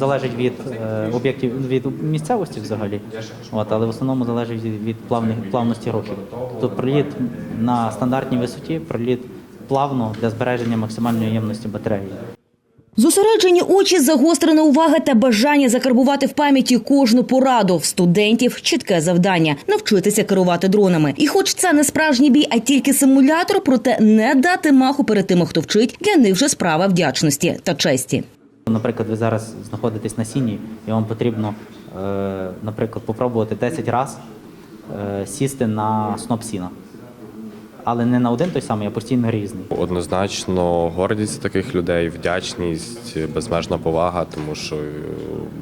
залежить від е, об'єктів від місцевості взагалі, от, але в основному залежить від, плавних, плавності рухів. Тут проліт на стандартній висоті, проліт плавно для збереження максимальної ємності батареї. Зосереджені очі, загострена увага та бажання закарбувати в пам'яті кожну пораду. В студентів чітке завдання навчитися керувати дронами. І хоч це не справжній бій, а тільки симулятор, проте не дати маху перед тими, хто вчить, для них вже справа вдячності та честі. Наприклад, ви зараз знаходитесь на сіні, і вам потрібно, е, наприклад, попробувати 10 разів е, сісти на сноп сіна. Але не на один той самий, а постійно різний. Однозначно гордість таких людей, вдячність, безмежна повага, тому що е,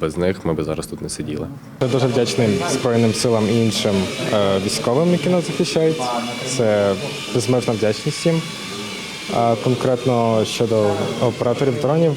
без них ми б зараз тут не сиділи. Я дуже вдячний Збройним силам і іншим військовим, які нас захищають. Це безмежна вдячність їм. А конкретно щодо операторів дронів,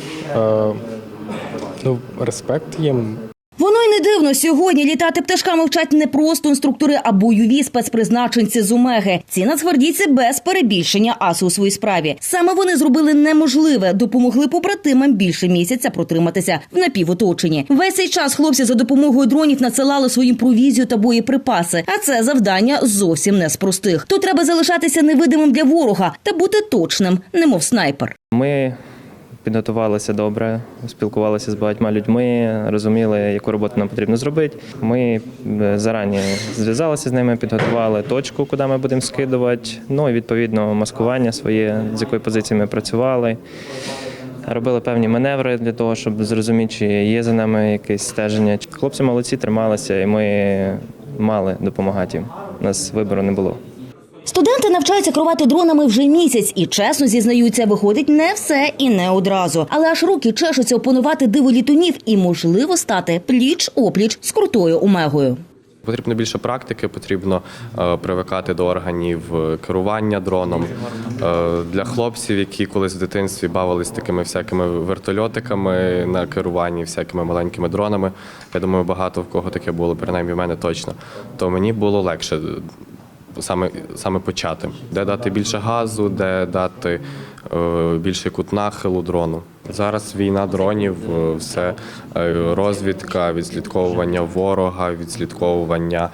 ну, респект їм. Воно й не дивно. Сьогодні літати пташками вчать не просто інструктори, а бойові спецпризначенці з Омеги. Ці нацгвардійці без перебільшення аси у своїй справі. Саме вони зробили неможливе, допомогли побратимам більше місяця протриматися в напівоточенні. Весь цей час хлопці за допомогою дронів надсилали своїм провізію та боєприпаси. А це завдання зовсім не з простих. Тут треба залишатися невидимим для ворога та бути точним, немов снайпер. Ми підготувалися добре, спілкувалися з багатьма людьми, розуміли, яку роботу нам потрібно зробити. Ми е, зарані зв'язалися з ними, підготували точку, куди ми будемо скидувати. Ну і відповідно маскування своє, з якої позиції ми працювали. Робили певні маневри для того, щоб зрозуміти, чи є за нами якесь стеження. Хлопці молодці трималися, і ми мали допомагати їм. У нас вибору не було. Студенти навчаються керувати дронами вже місяць і чесно зізнаються, виходить не все і не одразу. Але аж руки чешуться опанувати диво літунів і можливо стати пліч опліч з крутою омегою. Потрібно більше практики, потрібно е, привикати до органів е, керування дроном. Е, для хлопців, які колись в дитинстві бавились такими всякими вертольотиками на керуванні, всякими маленькими дронами. Я думаю, багато в кого таке було, принаймні в мене точно. То мені було легше саме, саме почати, де дати більше газу, де дати е, більший кут нахилу дрону. Зараз війна дронів, е, все е, розвідка, відслідковування ворога, відслідковування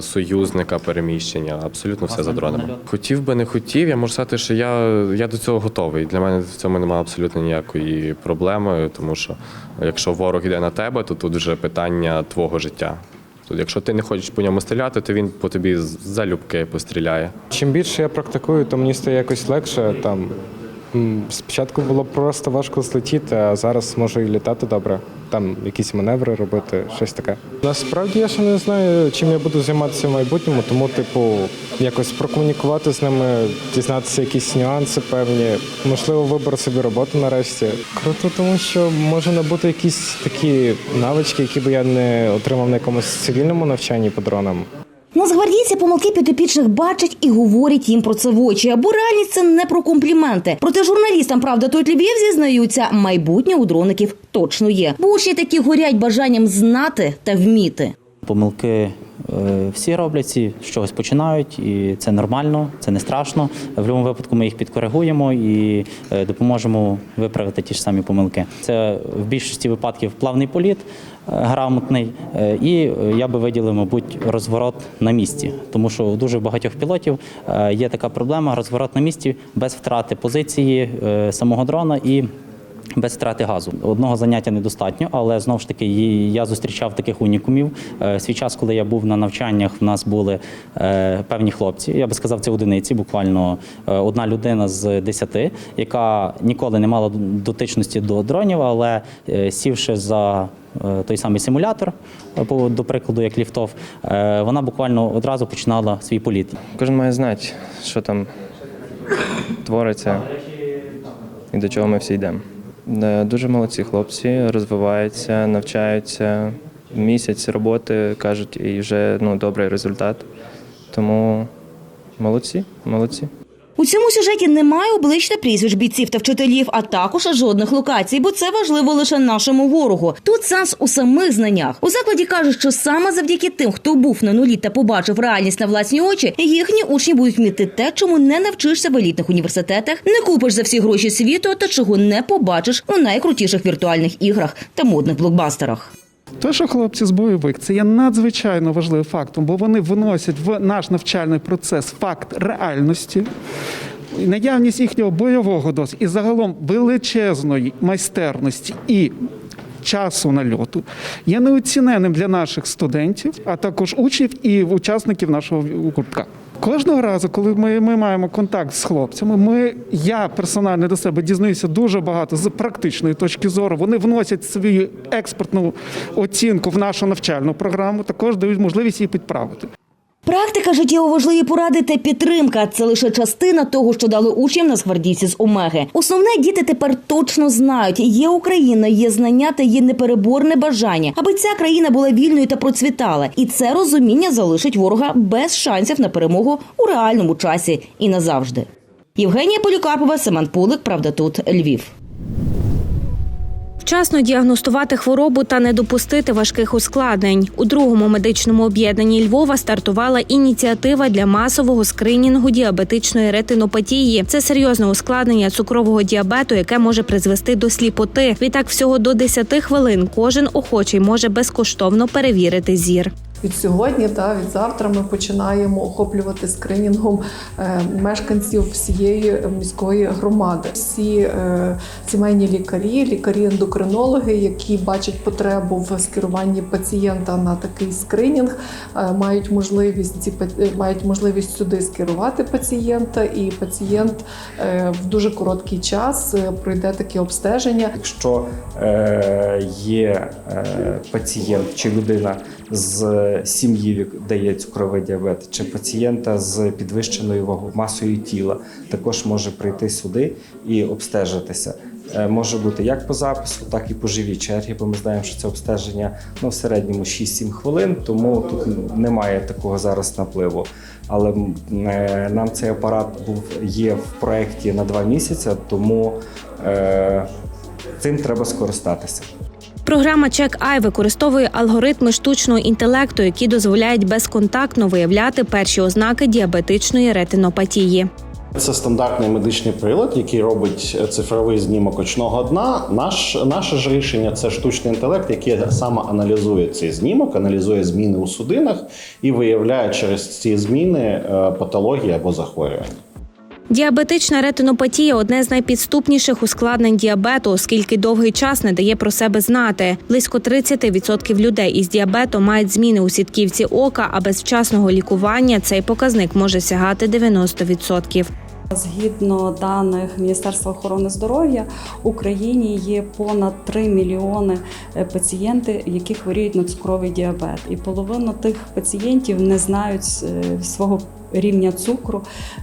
союзника, переміщення. Абсолютно все за дронами. Хотів би, не хотів. Я можу сказати, що я, я до цього готовий. Для мене в цьому немає абсолютно ніякої проблеми, тому що якщо ворог йде на тебе, то тут вже питання твого життя. Якщо ти не хочеш по ньому стріляти, то він по тобі залюбки постріляє. Чим більше я практикую, то мені стає якось легше. Там спочатку було просто важко злетіти, а зараз можу і літати добре. Там якісь маневри робити, щось таке. Насправді я ще не знаю, чим я буду займатися в майбутньому, тому, типу, якось прокомунікувати з ними, дізнатися якісь нюанси певні. Можливо, вибор собі роботу нарешті. Круто, тому що може набути якісь такі навички, які би я не отримав на якомусь цивільному навчанні по дронам. Нацгвардійці помилки підопічних бачать і говорять їм про це в очі. Бо реальність це не про компліменти. Проте журналістам правда тут Львів зізнаються, майбутнє у дроників точно є. Бо учні такі горять бажанням знати та вміти. Помилки е, всі роблять, всі починають, і це нормально, це не страшно. В будь-якому випадку ми їх підкоригуємо і е, допоможемо виправити ті ж самі помилки. Це в більшості випадків плавний політ, грамотний, е, і е, я би виділив, мабуть, розворот на місці, тому що у дуже багатьох пілотів е, є така проблема: розворот на місці без втрати позиції самого дрона і без втрати газу. Одного заняття недостатньо, але знову ж таки я зустрічав таких унікумів. Свій час, коли я був на навчаннях, в нас були певні хлопці. Я би сказав, це одиниці, буквально одна людина з десяти, яка ніколи не мала дотичності до дронів, але сівши за той самий симулятор, е, до прикладу, як ліфтов, е, вона буквально одразу починала свій політ. Кожен має знати, що там твориться і до чого ми всі йдемо. Е, Дуже молодці хлопці, розвиваються, навчаються. Місяць роботи кажуть, і вже ну, добрий результат. Тому молодці, молодці. У цьому сюжеті немає облич та прізвищ бійців та вчителів, а також жодних локацій, бо це важливо лише нашому ворогу. Тут сенс у самих знаннях. У закладі кажуть, що саме завдяки тим, хто був на нулі та побачив реальність на власні очі, їхні учні будуть вміти те, чому не навчишся в елітних університетах, не купиш за всі гроші світу та чого не побачиш у найкрутіших віртуальних іграх та модних блокбастерах. Те, що хлопці з бойовик, це є надзвичайно важливим фактом, бо вони вносять в наш навчальний процес факт реальності. Наявність їхнього бойового досвіду і загалом величезної майстерності і часу нальоту є неоціненним для наших студентів, а також учнів і учасників нашого гуртка. Кожного разу, коли ми, ми маємо контакт з хлопцями, ми, я персонально до себе дізнаюся дуже багато з практичної точки зору. Вони вносять свою експертну оцінку в нашу навчальну програму, також дають можливість її підправити. Практика, життєво важливі поради та підтримка це лише частина того, що дали учням нацгвардійці з Омеги. Основне діти тепер точно знають: є Україна, є знання та є непереборне бажання, аби ця країна була вільною та процвітала. І це розуміння залишить ворога без шансів на перемогу у реальному часі і назавжди. Євгенія Полікарпова, Семен Пулик, правда, тут Львів. Вчасно діагностувати хворобу та не допустити важких ускладнень. У другому медичному об'єднанні Львова стартувала ініціатива для масового скринінгу діабетичної ретинопатії. Це серйозне ускладнення цукрового діабету, яке може призвести до сліпоти. Відтак, всього до 10 хвилин кожен охочий може безкоштовно перевірити зір. Від сьогодні та від завтра ми починаємо охоплювати скринінгом е, мешканців всієї міської громади. Всі е, сімейні лікарі, лікарі-ендокринологи, які бачать потребу в скеруванні пацієнта на такий скринінг, е, мають можливість ці мають можливість сюди скерувати пацієнта, і пацієнт в дуже короткий час пройде таке обстеження. Якщо є пацієнт чи людина з сім'ї, де є цукровий діабет, чи пацієнта з підвищеною вагою масою тіла, також може прийти сюди і обстежитися. Е, Може бути як по запису, так і по живій чергі, бо ми знаємо, що це обстеження ну, в середньому 6-7 хвилин, тому тут немає такого зараз напливу. Але е, нам цей апарат був є в проєкті на 2 місяці, тому е, цим треба скористатися. Програма CheckEye використовує алгоритми штучного інтелекту, які дозволяють безконтактно виявляти перші ознаки діабетичної ретинопатії. Це стандартний медичний прилад, який робить цифровий знімок очного дна. Наш наше ж рішення це штучний інтелект, який саме аналізує цей знімок, аналізує зміни у судинах і виявляє через ці зміни е, патології або захворювання. Діабетична ретинопатія одне з найпідступніших ускладнень діабету, оскільки довгий час не дає про себе знати. Близько 30% людей із діабетом мають зміни у сітківці ока, а без вчасного лікування цей показник може сягати 90%. Згідно даних Міністерства охорони здоров'я, Україні є понад 3 мільйони е, пацієнти, які хворіють на цукровий діабет. І половина тих пацієнтів не знають е, свого рівня цукру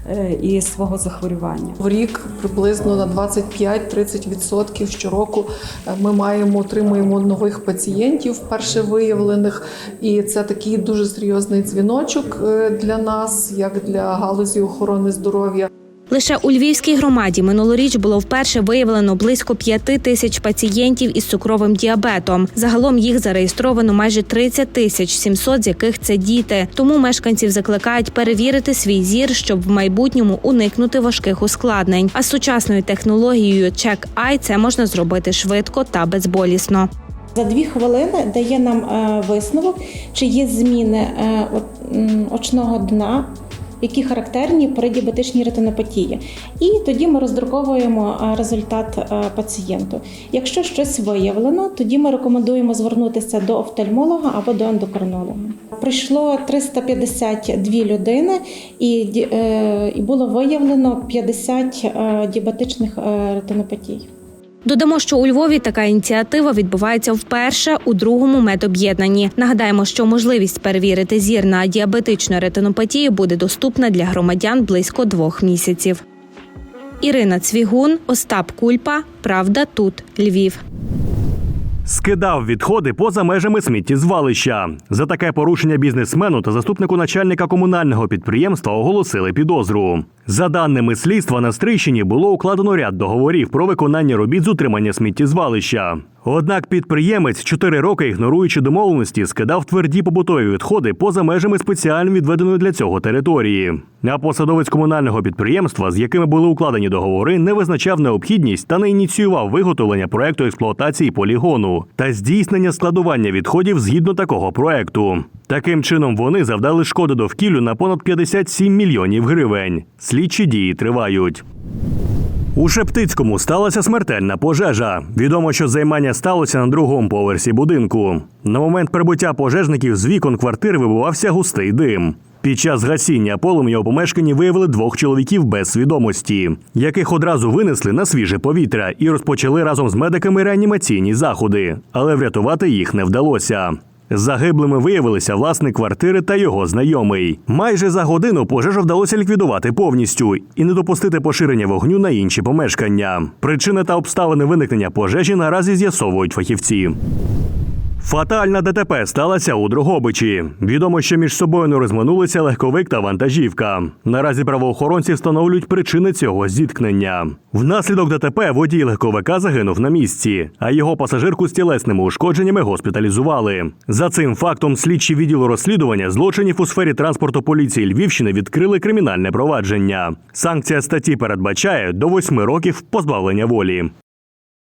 е, і свого захворювання. В рік приблизно на 25-30% щороку е, ми маємо отримуємо нових пацієнтів, вперше виявлених, і це такий дуже серйозний дзвіночок е, для нас, як для галузі охорони здоров'я. Лише у Львівській громаді минулоріч було вперше виявлено близько 5 тисяч пацієнтів із цукровим діабетом. Загалом їх зареєстровано майже 30 тисяч 700, з яких це діти. Тому мешканців закликають перевірити свій зір, щоб в майбутньому уникнути важких ускладнень. А з сучасною технологією CheckEye це можна зробити швидко та безболісно. За дві хвилини дає нам е, висновок, чи є зміни е, очного дна, які характерні при діабетичній ретинопатії. І тоді ми роздруковуємо е, результат е, пацієнту. Якщо щось виявлено, тоді ми рекомендуємо звернутися до офтальмолога або до ендокринолога. Прийшло 352 людини, і, е, і було виявлено 50 е, діабетичних ретинопатій. Додамо, що у Львові така ініціатива відбувається вперше у другому медоб'єднанні. Нагадаємо, що можливість перевірити зір на діабетичну ретинопатію буде доступна для громадян близько двох місяців. Ірина Цвігун, Остап Кульпа. Правда, тут Львів. Скидав відходи поза межами сміттєзвалища. За таке порушення бізнесмену та заступнику начальника комунального підприємства оголосили підозру. За даними слідства, на Стрийщині було укладено ряд договорів про виконання робіт з утримання сміттєзвалища. Однак підприємець, чотири роки ігноруючи домовленості, скидав тверді побутові відходи поза межами спеціально відведеної для цього території. А посадовець комунального підприємства, з якими були укладені договори, не визначав необхідність та не ініціював виготовлення проекту експлуатації полігону та здійснення складування відходів згідно такого проекту. Таким чином вони завдали шкоди довкіллю на понад 57 мільйонів гривень. Слідчі дії тривають. У Шептицькому сталася смертельна пожежа. Відомо, що займання сталося на другому поверсі будинку. На момент прибуття пожежників з вікон квартири вибувався густий дим. Під час гасіння полум'я у помешканні виявили двох чоловіків без свідомості, яких одразу винесли на свіже повітря і розпочали разом з медиками реанімаційні заходи, але врятувати їх не вдалося. Загиблими виявилися власник квартири та його знайомий. Майже за годину пожежу вдалося ліквідувати повністю і не допустити поширення вогню на інші помешкання. Причини та обставини виникнення пожежі наразі з'ясовують фахівці. Фатальна ДТП сталася у Дрогобичі. Відомо, що між собою не розминулися легковик та вантажівка. Наразі правоохоронці встановлюють причини цього зіткнення. Внаслідок ДТП водій легковика загинув на місці, а його пасажирку з тілесними ушкодженнями госпіталізували. За цим фактом слідчі відділу розслідування злочинів у сфері транспорту поліції Львівщини відкрили кримінальне провадження. Санкція статті передбачає до восьми років позбавлення волі.